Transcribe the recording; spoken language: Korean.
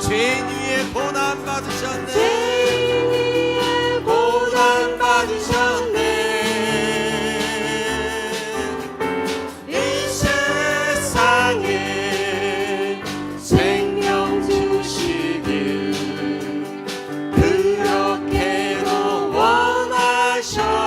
죄인 위에 고난 받으셨네 죄인 위에 고난 받으셨네 show.